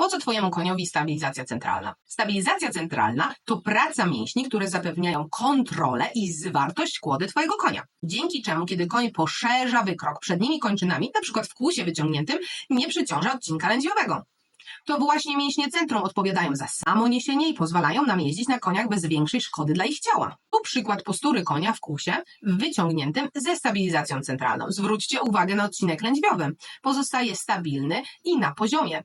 Po co Twojemu koniowi stabilizacja centralna? Stabilizacja centralna to praca mięśni, które zapewniają kontrolę i zwartość kłody Twojego konia. Dzięki czemu, kiedy koń poszerza wykrok przednimi kończynami, na przykład w kłusie wyciągniętym, nie przeciąża odcinka lędźwiowego. To właśnie mięśnie centrum odpowiadają za samoniesienie i pozwalają nam jeździć na koniach bez większej szkody dla ich ciała. Tu przykład postury konia w kłusie wyciągniętym ze stabilizacją centralną. Zwróćcie uwagę na odcinek lędźwiowy. Pozostaje stabilny i na poziomie.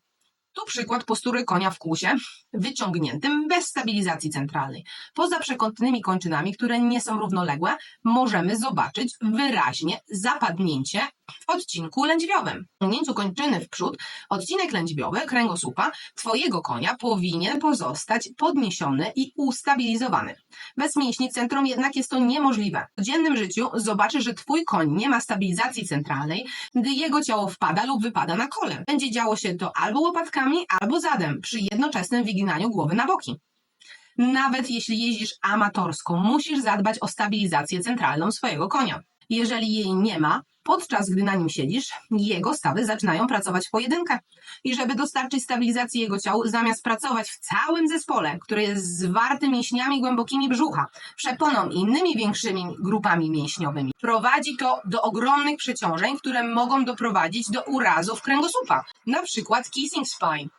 Tu przykład postury konia w kłusie wyciągniętym bez stabilizacji centralnej. Poza przekątnymi kończynami, które nie są równoległe, możemy zobaczyć wyraźnie zapadnięcie w odcinku lędźwiowym. Ciągnięciu kończyny w przód, odcinek lędźwiowy kręgosłupa Twojego konia powinien pozostać podniesiony i ustabilizowany. Bez mięśni centrum jednak jest to niemożliwe. W codziennym życiu zobaczysz, że Twój koń nie ma stabilizacji centralnej, gdy jego ciało wpada lub wypada na kole. Będzie działo się to albo łopatkami, albo zadem, przy jednoczesnym wyginaniu głowy na boki. Nawet jeśli jeździsz amatorsko, musisz zadbać o stabilizację centralną swojego konia. Jeżeli jej nie ma, podczas gdy na nim siedzisz, jego stawy zaczynają pracować w pojedynkę. I żeby dostarczyć stabilizacji jego ciału, zamiast pracować w całym zespole, który jest zwarty mięśniami głębokimi brzucha, przeponą i innymi większymi grupami mięśniowymi, prowadzi to do ogromnych przeciążeń, które mogą doprowadzić do urazów kręgosłupa, na przykład kissing spine.